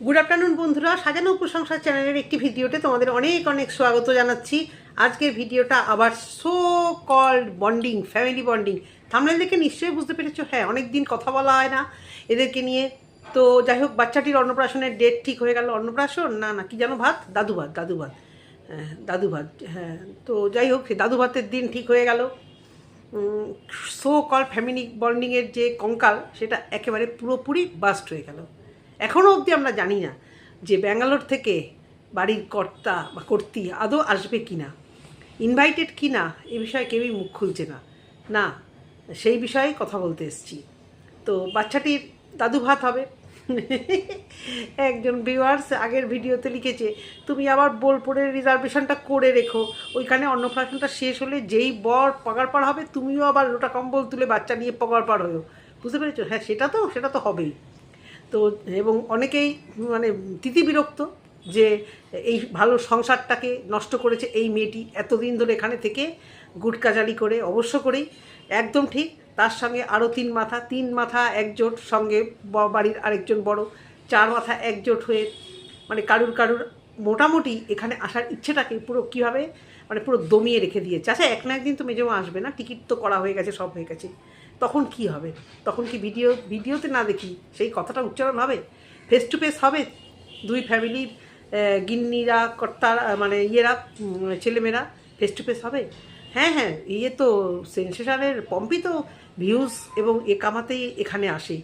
Good afternoon বন্ধুরা। সাজানো উপসংসার চ্যানেলের একটি ভিডিওতে তোমাদের অনেক অনেক স্বাগত জানাচ্ছি। আজকের ভিডিওটা আবার so called bonding family bonding থামলে দেখে নিশ্চয়ই বুঝতে পেরেছ হ্যাঁ অনেক দিন কথা বলা হয় না এদেরকে নিয়ে। তো যাই হোক, বাচ্চাটির অন্নপ্রাশনের ডেট ঠিক হয়ে গেল অন্নপ্রাশন? না না, কি যেন ভাত? দাদু ভাত দাদু ভাত হ্যাঁ দাদু ভাত হ্যাঁ। তো যাই হোক দাদু ভাতের দিন ঠিক হয়ে গেল। সো কল ফ্যামিলি বন্ডিংয়ের যে কঙ্কাল, সেটা একেবারে পুরোপুরি বাস্ট হয়ে গেল। এখনও অবধি আমরা জানি না যে ব্যাঙ্গালোর থেকে বাড়ির কর্তা বা কর্তি আদৌ আসবে কি না ইনভাইটেড কি না, এ বিষয়ে কেউই মুখ খুলছে না। না, সেই বিষয়ে কথা বলতে এসছি। তো বাচ্চাটির দাদু ভাত হবে। একজন ভিউয়ার্স আগের ভিডিওতে লিখেছে, তুমি আবার বোলপুরের রিজার্ভেশনটা করে রেখো। ওইখানে অন্নপ্রাশনটা শেষ হলে যেই বর পগার পার হবে, তুমিও আবার লোটা কম্বল তুলে বাচ্চা নিয়ে পগার পার হয়েও। বুঝতে পেরেছ? হ্যাঁ সেটা তো সেটা তো হবেই। তো এবং অনেকেই মানে তিতি বিরক্ত যে এই ভালো সংসারটাকে নষ্ট করেছে এই মেয়েটি এতদিন ধরে এখানে থেকে গুটকাজালি করে, অবশ্য করেই একদম ঠিক। তার সঙ্গে আরও তিন মাথা তিন মাথা একজোট সঙ্গে বাড়ির আরেকজন বড়, চার মাথা একজোট হয়ে মানে কারুর কারুর মোটামুটি এখানে আসার ইচ্ছেটাকে পুরো কীভাবে মানে পুরো দমিয়ে রেখে দিয়েছে। আচ্ছা এক না একদিন তো মেজমা আসবে না, টিকিট তো করা হয়ে গেছে, সব হয়ে গেছে। তখন কি হবে? তখন কি ভিডিও, ভিডিওতে না দেখি সেই কথাটা উচ্চারণ হবে? ফেস টু ফেস হবে? দুই ফ্যামিলির গিন্নিরা, কর্তারা মানে ইয়েরা ছেলেমেয়েরা ফেস টু ফেস হবে? হ্যাঁ হ্যাঁ ইয়ে তো সেন্সেশনের পম্পি তো ভিউজ এবং এ কামাতেই এখানে আসে।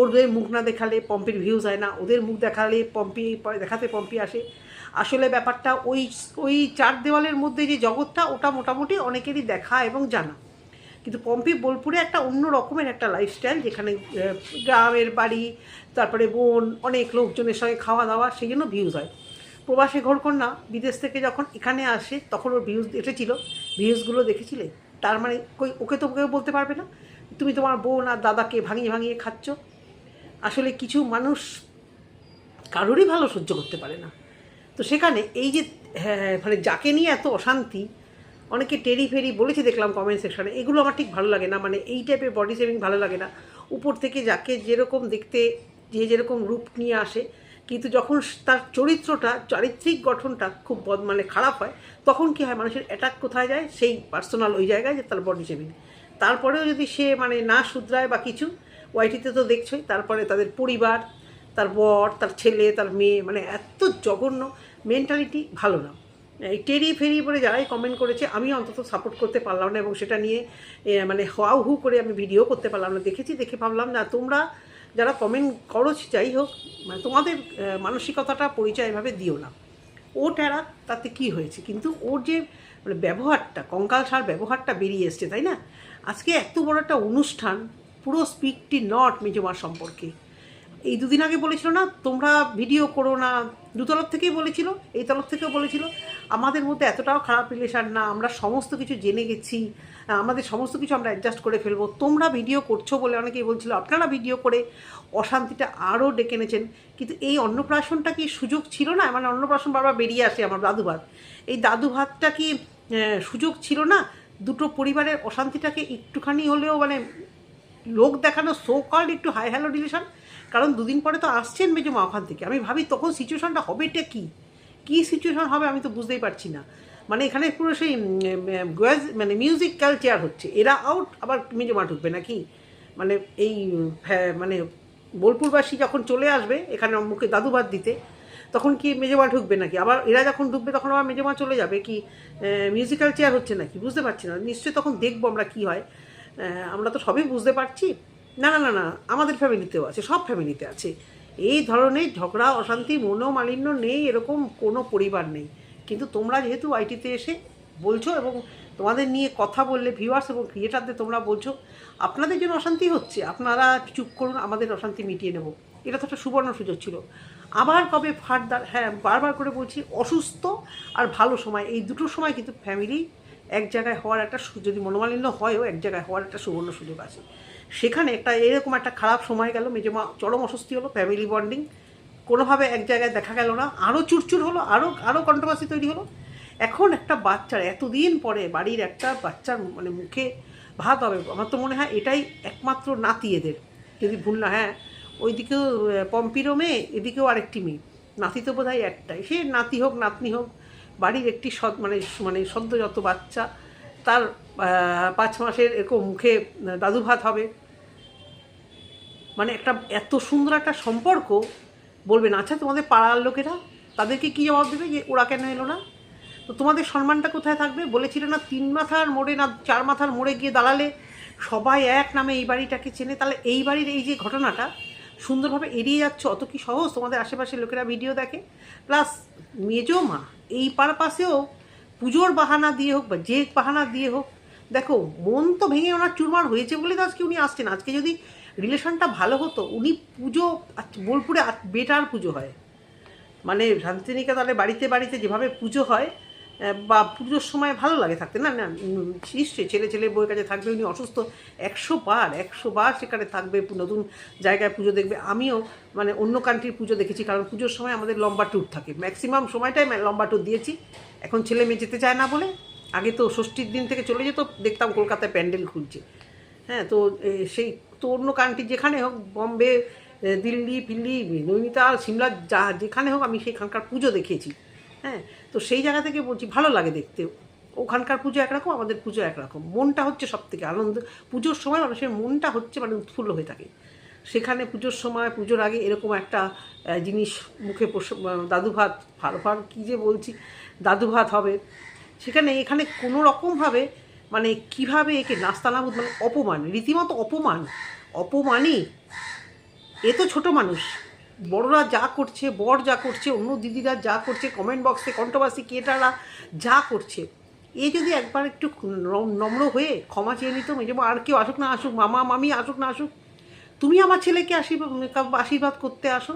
ওদের মুখ না দেখালে পম্পির ভিউজ হয় না। ওদের মুখ দেখালে পম্পি দেখাতে পম্পি আসে। আসলে ব্যাপারটা ওই ওই চার দেওয়ালের মধ্যে যে জগৎটা, ওটা মোটামুটি অনেকেরই দেখা এবং জানা। কিন্তু পম্পি বোলপুরে একটা অন্য রকমের একটা লাইফস্টাইল যেখানে গ্রামের বাড়ি তারপরে বোন অনেক লোকজনের সঙ্গে খাওয়া দাওয়া সেই জন্য ভিউজ হয়। প্রবাসী ঘরকন্যা বিদেশ থেকে যখন এখানে আসে তখন ওর ভিউজ এসেছিল। ভিউজগুলো দেখেছিলে? তার মানে কই ওকে তো কেউ বলতে পারবে না? তুমি তোমার বোন আর দাদাকে ভাঙিয়ে ভাঙিয়ে খাচ্ছ। আসলে কিছু মানুষ কারোরই ভালো সহ্য করতে পারে না। তো সেখানে এই যে হ্যাঁ, মানে যাকে নিয়ে এত অশান্তি অনেকে টেরি ফেরি বলেছে দেখলাম কমেন্ট সেকশনে এগুলো আমার ঠিক ভালো লাগে না মানে এই টাইপের বডি শেভিং ভালো লাগে না। উপর থেকে যাকে যেরকম দেখতে, যে যেরকম রূপ নিয়ে আসে, কিন্তু যখন তার চরিত্রটা, চারিত্রিক গঠনটা খুব বদ মানে খারাপ হয়, তখন কি হয়, মানুষের অ্যাটাক কোথায় যায়? সেই পার্সোনাল ওই জায়গায় যে তার বডি শেভিং তারপরেও যদি সে মানে না শুধরায় বা কিছু ওয়াইটিতে তো দেখছোই, তারপরে তাদের পরিবার, তার বর, তার ছেলে, তার মেয়ে মানে এত জঘন্য মেন্টালিটি ভালো না। এই টেরি ফেরি বলে যারাই কমেন্ট করেছে আমি অন্তত সাপোর্ট করতে পারলাম না এবং সেটা নিয়ে মানে হাউ হু করে আমি ভিডিও করতে পারলাম না। দেখেছি, দেখে ভাবলাম, না, তোমরা যারা কমেন্ট করো, যাই হোক মানে তোমাদের মানসিকতাটা পরিচয় এভাবে দিও না। ও টেরা, তাতে কি হয়েছে? কিন্তু ওর যে মানে ব্যবহারটা, কঙ্কাল সার ব্যবহারটা বেরিয়ে এসছে, তাই না? আজকে এত বড় একটা অনুষ্ঠান, পুরো স্পিকটি নট মেজমার সম্পর্কে। এই দুদিন আগে বলেছিল না, তোমরা ভিডিও করো না। দু তরফ থেকেই বলেছিল, এই তরফ থেকেও বলেছিল আমাদের মধ্যে এতটাও খারাপ রিলেশন না, আমরা সমস্ত কিছু জেনে গেছি আমাদের সমস্ত কিছু আমরা অ্যাডজাস্ট করে ফেলব। তোমরা ভিডিও করছ বলে অনেকেই বলছিল, আপনারা ভিডিও করে অশান্তিটা আরও ডেকে এনেছেন। কিন্তু এই অন্নপ্রাশনটা কি সুযোগ ছিল না? মানে অন্নপ্রাশন বারবার বেরিয়ে আসে আমার দাদু ভাত এই দাদু ভাতটা কি সুযোগ ছিল না? দুটো পরিবারের অশান্তিটাকে একটুখানি হলেও মানে লোক দেখানো সো কল্ড একটু হাই হ্যালো রিলেশন কারণ দুদিন পরে তো আসছেন মেজমা ওখান থেকে। আমি ভাবি তখন সিচুয়েশনটা হবেটা কি? কী সিচুয়েশন হবে আমি তো বুঝতেই পারছি না। মানে এখানে পুরো সেই মানে মিউজিক কালচার হচ্ছে। এরা আউট আবার মেজমা ঢুকবে নাকি? মানে এই হ্যাঁ, মানে বোলপুরবাসী যখন চলে আসবে এখানে মুখে দাদু ভাত দিতে তখন কি মেজমা ঢুকবে নাকি? আবার এরা যখন ঢুকবে তখন আবার মেজমা চলে যাবে কি? মিউজিক্যাল চেয়ার হচ্ছে নাকি? বুঝতে পারছি না। নিশ্চয়ই তখন দেখব আমরা কি হয়। আমরা তো সবই বুঝতে পারছি। না না না না আমাদের ফ্যামিলিতেও আছে সব ফ্যামিলিতে আছে। এই ধরনের ঝগড়া, অশান্তি, মনোমালিন্য নেই, এরকম কোনো পরিবার নেই। কিন্তু তোমরা যেহেতু আইটিতে এসে বলছো এবং তোমাদের নিয়ে কথা বললে ভিউয়ার্স এবং ক্রিয়েটারদের তোমরা বলছো, আপনাদের জন্য অশান্তি হচ্ছে। আপনারা চুপ করুন, আমাদের অশান্তি মিটিয়ে নেব। এটা তো একটা সুবর্ণ সুযোগ ছিল। আবার কবে ফার্দার হ্যাঁ বারবার করে বলছি, অসুস্থ আর ভালো সময়। এই দুটো সময় কিন্তু ফ্যামিলি এক জায়গায় হওয়ার একটা যদি মনোমালিন্য হয়ও, এক জায়গায় হওয়ার একটা সুবর্ণ সুযোগ আছে। সেখানে একটা এরকম একটা খারাপ সময় গেল, মেজমা চরম অস্বস্তি হলো ফ্যামিলি বন্ডিং কোনোভাবে এক জায়গায় দেখা গেল না আরও চুরচুর হলো আরও আরও কন্ট্রোভার্সি তৈরি হলো। এখন একটা বাচ্চার, এতদিন পরে বাড়ির একটা বাচ্চার মানে মুখে ভাত হবে, আমার তো মনে হয় এটাই একমাত্র নাতি এদের। যদি ভুল না হ্যাঁ ওইদিকেও পম্পিরও মেয়ে, এদিকেও আরেকটি মেয়ে। নাতি তো বোধ একটাই। সে নাতি হোক, নাতনি হোক, বাড়ির একটি সদ মানে মানে সদ্যজাত বাচ্চা, তার পাঁচ মাসের এরকম মুখে দাদু ভাত হবে। মানে একটা এত সুন্দর একটা সম্পর্ক, বলবেন আচ্ছা তোমাদের পাড়ার লোকেরা তাদেরকে কী জবাব দেবে যে ওরা কেন এলো না? তো তোমাদের সম্মানটা কোথায় থাকবে? বলেছিল না, তিন মাথার মোড়ে না, চার মাথার মোড়ে গিয়ে দাঁড়ালে সবাই এক নামে এই বাড়িটাকে চেনে। তাহলে এই বাড়ির এই যে ঘটনাটা, সুন্দরভাবে এড়িয়ে যাচ্ছে, অত কি সহজ? তোমাদের আশেপাশের লোকেরা ভিডিও দেখে। প্লাস, মেজো মা, এই পারপাসেও পুজোর বাহানা দিয়ে হোক বা যে বাহানা দিয়ে হোক দেখো, মন তো ভেঙে ওনার চুরমার হয়েছে বলে তো আজকে উনি আসছেন। আজকে যদি রিলেশনটা ভালো হতো, উনি পুজো আজ- বোলপুরে বেটার পুজো হয়। মানে শান্তিনিকেতনে বাড়িতে বাড়িতে যেভাবে পুজো হয় বা পুজোর সময় ভালো লাগে থাকতে। না না নিশ্চয়ই ছেলে ছেলে বউয়ের কাছে থাকবে, উনি অসুস্থ একশো বার একশো বার সেখানে থাকবে, নতুন জায়গায় পুজো দেখবে। আমিও মানে অন্য কান্ট্রির পুজো দেখেছি, কারণ পুজোর সময় আমাদের লম্বা ট্যুর থাকে। ম্যাক্সিমাম সময়টাই লম্বা ট্যুর দিয়েছি। এখন ছেলে মেয়ে যেতে চায় না বলে আগে তো ষষ্ঠীর দিন থেকে চলে যেত, দেখতাম কলকাতায় প্যান্ডেল খুলছে। হ্যাঁ তো সেই, তো অন্য কান্ট্রি যেখানে হোক, বম্বে দিল্লি ফিল্লি নৈনিতাল, সিমলা, যা, যেখানে হোক আমি সেখানকার পুজো দেখেছি। হ্যাঁ তো সেই জায়গা থেকে বলছি, ভালো লাগে দেখতে। ওখানকার পুজো একরকম, আমাদের পুজো একরকম। মনটা হচ্ছে সব থেকে আনন্দ। পুজোর সময় মানুষের মনটা হচ্ছে মানে উৎফুল্ল হয়ে থাকে। সেখানে পুজোর সময়, পুজোর আগে এরকম একটা জিনিস মুখে দাদু ভাত ভালো ভাত কী যে বলছি দাদু ভাত হবে। সেখানে এখানে কোনো রকমভাবে মানে কীভাবে একে নাস্তানাবুদ মানে অপমান, রীতিমতো অপমান, অপমানই? এ তো ছোট মানুষ। বড়রা যা করছে, বর যা করছে, অন্য দিদিরা যা করছে কমেন্ট বক্সে কন্ট্রোভার্সি কেটারা যা করছে, এ যদি একবার একটু নম্র হয়ে ক্ষমা চেয়ে নিত যেমন আর কেউ আসুক না আসুক, মামা, মামি আসুক না আসুক, তুমি আমার ছেলেকে আশীর্বাদ আশীর্বাদ করতে আসো।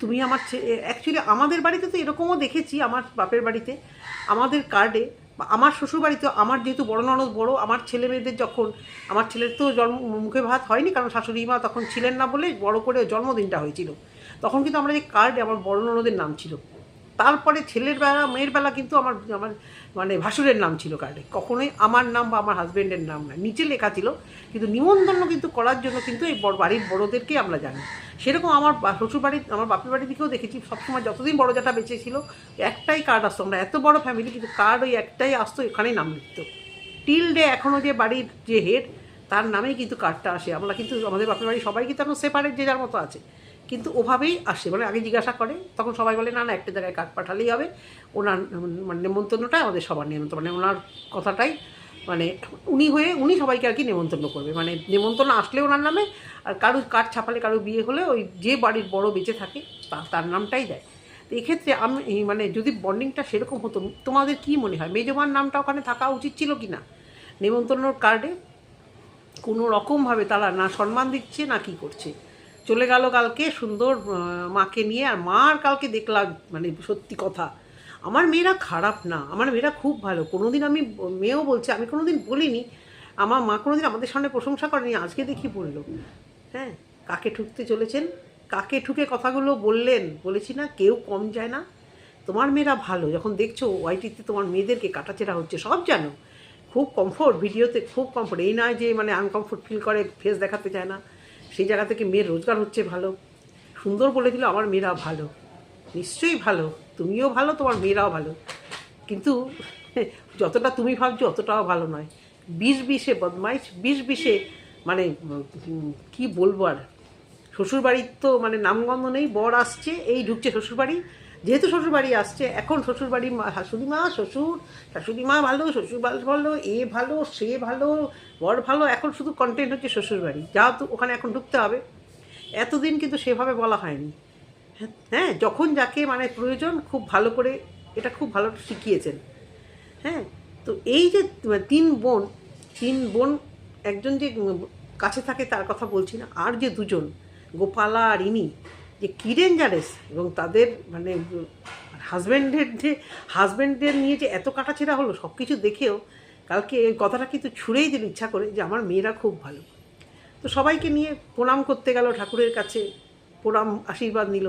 তুমি আমার অ্যাকচুয়ালি আমাদের বাড়িতে তো এরকমও দেখেছি, আমার বাপের বাড়িতে, আমাদের কার্ডে আমার শ্বশুর বাড়িতে আমার যেহেতু বড় ননদ বড়, আমার ছেলে মেয়েদের যখন, আমার ছেলের তো জন্ম, মুখে ভাত হয়নি, কারণ শাশুড়ি মা তখন ছিলেন না বলে বড় করে জন্মদিনটা হয়েছিল। তখন কিন্তু আমরা যে কার্ডে আমার বড় ননদের নাম ছিল। তারপরে ছেলের বেলা, মেয়ের বেলা কিন্তু আমার আমার মানে ভাসুরের নাম ছিল কার্ডে কখনোই আমার নাম বা আমার হাজব্যান্ডের নাম না নিচে লেখা ছিল, কিন্তু নিমন্ত্রণ কিন্তু করার জন্য কিন্তু এই বাড়ির বড়োদেরকেই আমরা জানি। সেরকম আমার শ্বশুর বাড়ির আমার বাপের বাড়ির দিকেও দেখেছি, সবসময় যতদিন বড় জাটা বেঁচে ছিল, একটাই কার্ড আসতো আমরা। এত বড় ফ্যামিলি কিন্তু কার্ড ওই একটাই আসতো, এখানেই নাম লিখত। টিল ডে এখনও যে বাড়ির যে হেড তার নামেই কিন্তু কার্ডটা আসে। আমরা কিন্তু আমাদের বাপের বাড়ি সবাই কিন্তু এখন সেপারেট যে যার মতো আছে। কিন্তু ওভাবেই আসে। মানে আগে জিজ্ঞাসা করে, তখন সবাই বলে, না না, একটা জায়গায় কার্ড পাঠালেই হবে। ওনার মানে নেমন্তন্নটা আমাদের সবার নেমন্তন্ন। মানে ওনার কথাটাই মানে উনি হয়ে, উনি সবাইকে আর কি নেমন্তন্ন করবে। মানে নেমন্তন্ন আসলে ওনার নামে, আর কারও কার্ড ছাপালে কারও বিয়ে হলে ওই যে বাড়ির বড় বেঁচে থাকে তার নামটাই দেয়। তো এক্ষেত্রে আমি মানে যদি বন্ডিংটা সেরকম হতো, তোমাদের কি মনে হয়? মেজমার নামটা ওখানে থাকা উচিত ছিল কি না? নেমন্তন্নর কার্ডে কোনো রকমভাবে তারা না সম্মান দিচ্ছে, না কি করছে? চলে গেল কালকে সুন্দর মাকে নিয়ে, আর মার কালকে দেখলাম মানে সত্যি কথা। আমার মেয়েরা খারাপ না, আমার মেয়েরা খুব ভালো। কোনোদিন আমি, মেয়েও বলছে, আমি কোনোদিন বলিনি, আমার মা কোনোদিন আমাদের সামনে প্রশংসা করেনি, আজকে দেখি বলল। হ্যাঁ কাকে ঠুকতে চলেছেন? কাকে ঠুকে কথাগুলো বললেন? বলেছি না, কেউ কম যায় না। তোমার মেয়েরা ভালো, যখন দেখছ ওয়াইটিতে তোমার মেয়েদেরকে কাটাচেরা হচ্ছে, সব জানো। খুব কমফোর্ট ভিডিওতে খুব কমফোর্ট এই নয় যে মানে আনকমফোর্ট ফিল করে ফেস দেখাতে চায় না। সেই জায়গা থেকে মেয়ের রোজগার হচ্ছে ভালো। সুন্দর বলে দিল, আমার মেয়েরা ভালো। নিশ্চয়ই ভালো। তুমিও ভালো, তোমার মেয়েরাও ভালো। কিন্তু যতটা তুমি ভাবছ, অতটাও ভালো নয়। বিষ বিষে বদমাইশ বিষ বিষে মানে কি বলব আর? শ্বশুরবাড়ির তো মানে নামগন্ধ নেই, বর আসছে, এই ঢুকছে শ্বশুরবাড়ি যেহেতু শ্বশুরবাড়ি আসছে, এখন শ্বশুরবাড়ির মা, শাশুড়ি মা, শ্বশুর, শাশুড়ি মা ভালো, শ্বশুর ভালো, এ ভালো, সে ভালো, বর ভালো, এখন শুধু কন্টেন্ট হচ্ছে শ্বশুরবাড়ি। যা তো ওখানে এখন ঢুকতে হবে। এতদিন কিন্তু সেভাবে বলা হয়নি। হ্যাঁ যখন যাকে মানে প্রয়োজন খুব ভালো করে এটা খুব ভালো শিখিয়েছেন। হ্যাঁ তো এই যে তিন বোন তিন বোন একজন যে কাছে থাকে তার কথা বলছি না, আর যে দুজন, গোপালা আর ইনি যে কি ডেঞ্জারেস এবং তাদের মানে হাজব্যান্ডের যে হাজব্যান্ডদের নিয়ে যে এত কাটাছেড়া হলো সব কিছু দেখেও কালকে এই কথাটা কিন্তু ছুঁড়েই দিল ইচ্ছা করে যে আমার মেয়েরা খুব ভালো। তো সবাইকে নিয়ে প্রণাম করতে গেল, ঠাকুরের কাছে প্রণাম, আশীর্বাদ নিল।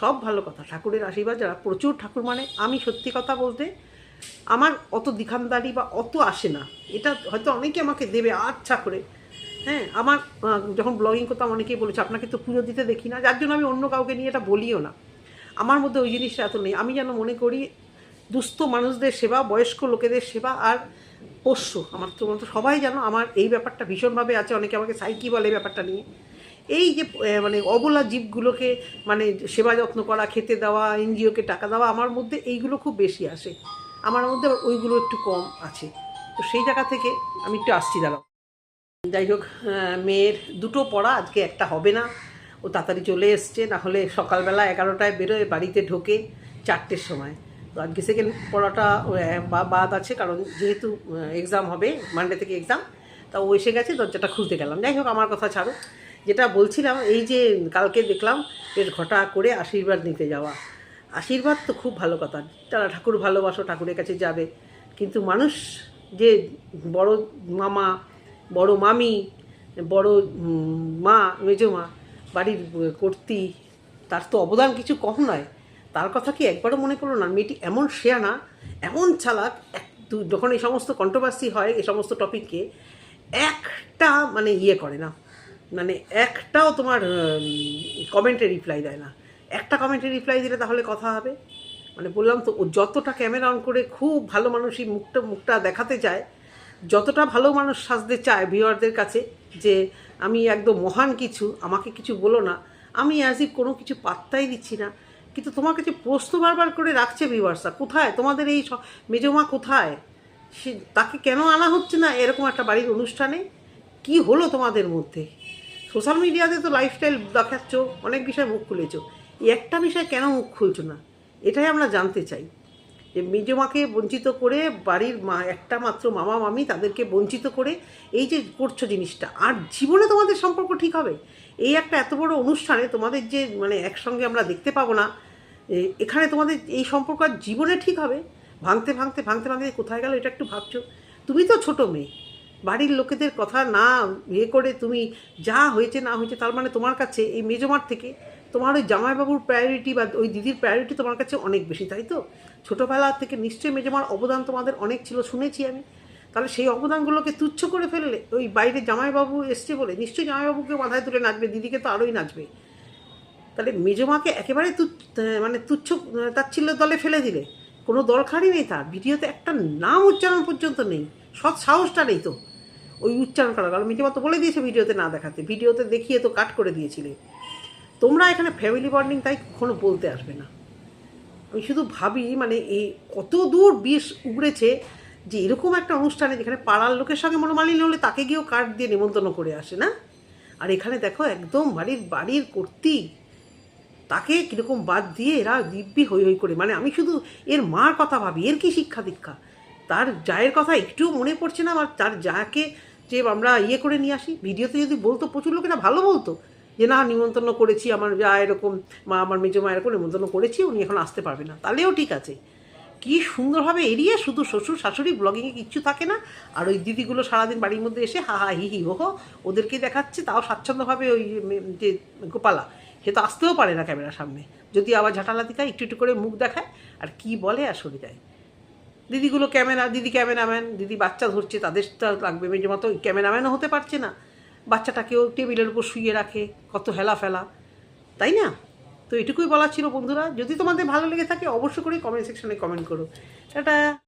সব ভালো কথা, ঠাকুরের আশীর্বাদ, যারা প্রচুর ঠাকুর মানে আমি সত্যি কথা বলতে আমার অত দিখানদারি বা অত আসে না। এটা হয়তো অনেকে আমাকে দেবে আচ্ছা করে। হ্যাঁ আমার যখন ব্লগিং করতাম অনেকেই বলেছে, আপনাকে তো পুজো দিতে দেখি না। যার জন্য আমি অন্য কাউকে নিয়ে এটা বলিও না। আমার মধ্যে ওই জিনিসটা এত নেই। আমি যেন মনে করি, দুস্থ মানুষদের সেবা, বয়স্ক লোকেদের সেবা আর পোষ্য, আমার তো মতো সবাই যেন আমার এই ব্যাপারটা ভীষণভাবে আছে। অনেকে আমাকে সাইকি বলে এই ব্যাপারটা নিয়ে। এই যে মানে অবলা জীবগুলোকে মানে সেবা যত্ন করা, খেতে দেওয়া, এনজিওকে টাকা দেওয়া, আমার মধ্যে এইগুলো খুব বেশি আসে। আমার মধ্যে ওইগুলো একটু কম আছে। তো সেই জায়গা থেকে আমি একটু আসছি, দাঁড়াও। যাই হোক মেয়ের দুটো পড়া, আজকে একটা হবে না। ও তাড়াতাড়ি চলে এসছে, না হলে সকালবেলা এগারোটায় বেরোয়, বাড়িতে ঢোকে চারটের সময়। তো আজকে সেকেন্ড পড়াটা বাদ আছে, কারণ যেহেতু এক্সাম হবে মানডে থেকে এক্সাম তা ও এসে গেছে, দরজাটা খুলতে গেলাম। যাই হোক, আমার কথা ছাড়ো। যেটা বলছিলাম, এই যে কালকে দেখলাম, এর ঘটা করে আশীর্বাদ নিতে যাওয়া। আশীর্বাদ তো খুব ভালো কথা। তারা ঠাকুর ভালোবাসো, ঠাকুরের কাছে যাবে। কিন্তু মানুষ যে বড় মামা বড় মামি, বড় মা, মেজো মা, বাড়ির কর্তি, তার তো অবদান কিছু কম নয়। তার কথা কি একবারও মনে করল না? মেয়েটি এমন শেয়ানা এমন চালাক যখন এই সমস্ত কন্ট্রোভার্সি হয়, এই সমস্ত টপিককে একটা মানে ইয়ে করে না। মানে একটাও তোমার কমেন্টে রিপ্লাই দেয় না। একটা কমেন্টে রিপ্লাই দিলে তাহলে কথা হবে। মানে বললাম তো, ও যতটা ক্যামেরা অন করে খুব ভালো মানুষই মুখটা মুখটা দেখাতে চায় যতটা ভালো মানুষ সাজতে চায় ভিউয়ারদের কাছে যে আমি একদম মহান কিছু, আমাকে কিছু বলো না, আমি অ্যাজ ইফ কোনো কিছু পাত্তাই দিচ্ছি না। কিন্তু তোমার কাছে প্রশ্ন বারবার করে রাখছে ভিউয়ার্সরা কোথায়? তোমাদের এই মেজমা কোথায়? সে, তাকে কেন আনা হচ্ছে না? এরকম একটা বাড়ির অনুষ্ঠানে? কি হলো তোমাদের মধ্যে? সোশ্যাল মিডিয়াতে তো লাইফস্টাইল দেখাচ্ছ, অনেক বিষয় মুখ খুলেছো। এই একটা বিষয় কেন মুখ খুলছো না? এটাই আমরা জানতে চাই। যে মেজমাকে বঞ্চিত করে বাড়ির মা, একটা মাত্র মামা, মামি তাদেরকে বঞ্চিত করে এই যে করছ জিনিসটা, আর জীবনে তোমাদের সম্পর্ক ঠিক হবে। এই একটা এত বড় অনুষ্ঠানে তোমাদের যে মানে একসঙ্গে আমরা দেখতে পাবো না এখানে তোমাদের এই সম্পর্ক আর জীবনে ঠিক হবে? ভাঙতে ভাঙতে ভাঙতে ভাঙতে কোথায় গেল এটা একটু ভাবছ? তুমি তো ছোট মেয়ে, বাড়ির লোকেদের কথা না ইয়ে করে তুমি যা হয়েছে না হয়েছে তার মানে তোমার কাছে এই মেজমার থেকে তোমার ওই জামাইবাবুর প্রায়োরিটি বা ওই দিদির প্রায়োরিটি তোমার কাছে অনেক বেশি, তাই তো? ছোটোবেলা থেকে নিশ্চয়ই মেজমার অবদান তোমাদের অনেক ছিল, শুনেছি আমি। তাহলে সেই অবদানগুলোকে তুচ্ছ করে ফেললে ওই বাইরে জামাইবাবু এসছে বলে নিশ্চয়ই জামাইবাবুকে মাথায় তুলে নাচবে, দিদিকে তো আরোই নাচবে। তাহলে মেজমাকে একেবারে মানে তুচ্ছ তাচ্ছিল্য দলে ফেলে দিলে, কোনো দরকারই নেই তার। ভিডিওতে একটা নাম উচ্চারণ পর্যন্ত নেই, সৎ সাহসটা নেই তো। ওই উচ্চারণ করা কারণ মেজমা তো বলে দিয়েছে ভিডিওতে না দেখাতে, ভিডিওতে দেখিয়ে তো কাট করে দিয়েছিলে। তোমরা এখানে ফ্যামিলি বন্ডিং তাই কখনো বলতে আসবে না। আমি শুধু ভাবি মানে এই কত দূর বিষ উগড়েছে যে এরকম একটা অনুষ্ঠানে যেখানে পাড়ার লোকের সঙ্গে মনোমালিন্য হলে তাকে গিয়েও কার্ড দিয়ে নিমন্ত্রণ করে আসে না? আর এখানে দেখো একদম বাড়ির বাড়ির কর্তৃক তাকে কীরকম বাদ দিয়ে এরা দিব্যি হই হই করে। মানে আমি শুধু এর মার কথা ভাবি, এর কি শিক্ষা দীক্ষা? তার জায়ের কথা একটুও মনে পড়ছে না আর তার যাকে যে আমরা ইয়ে করে নিয়ে আসি, ভিডিওতে যদি বলতো, প্রচুর লোকেরা ভালো বলতো। যে, না, নিমন্ত্রণ করেছি, আমার যা এরকম, মা, আমার মেজো মা এরকম নিমন্ত্রণ করেছি, উনি এখন আসতে পারবে না। তাহলেও ঠিক আছে। কি সুন্দরভাবে এড়িয়ে শুধু শ্বশুর, শাশুড়ি ব্লগিংয়ে কিচ্ছু থাকে না, আর ওই দিদিগুলো সারাদিন বাড়ির মধ্যে এসে হা হা, হি হি হো ওদেরকে দেখাচ্ছে, তাও স্বাচ্ছন্দ্যভাবে ওই যে, গোপালা, সে তো আসতেও পারে না ক্যামেরার সামনে। যদি আবার ঝাঁটালাতি খায়, একটু একটু করে মুখ দেখায়, আর কি বলে আর সরে যায় দিদিগুলো ক্যামেরা, দিদি ক্যামেরাম্যান, দিদি বাচ্চা ধরছে, তাদের লাগবে মেজে মতো ক্যামেরাম্যানও হতে পারছে না। বাচ্চাটাকেও টেবিলের উপর শুয়ে রাখে, কত হেলা ফেলা। তাই না? তো এটুকুই বলা ছিল বন্ধুরা। যদি তোমাদের ভালো লেগে থাকে অবশ্য করে কমেন্ট সেকশনে কমেন্ট করো। টাটা।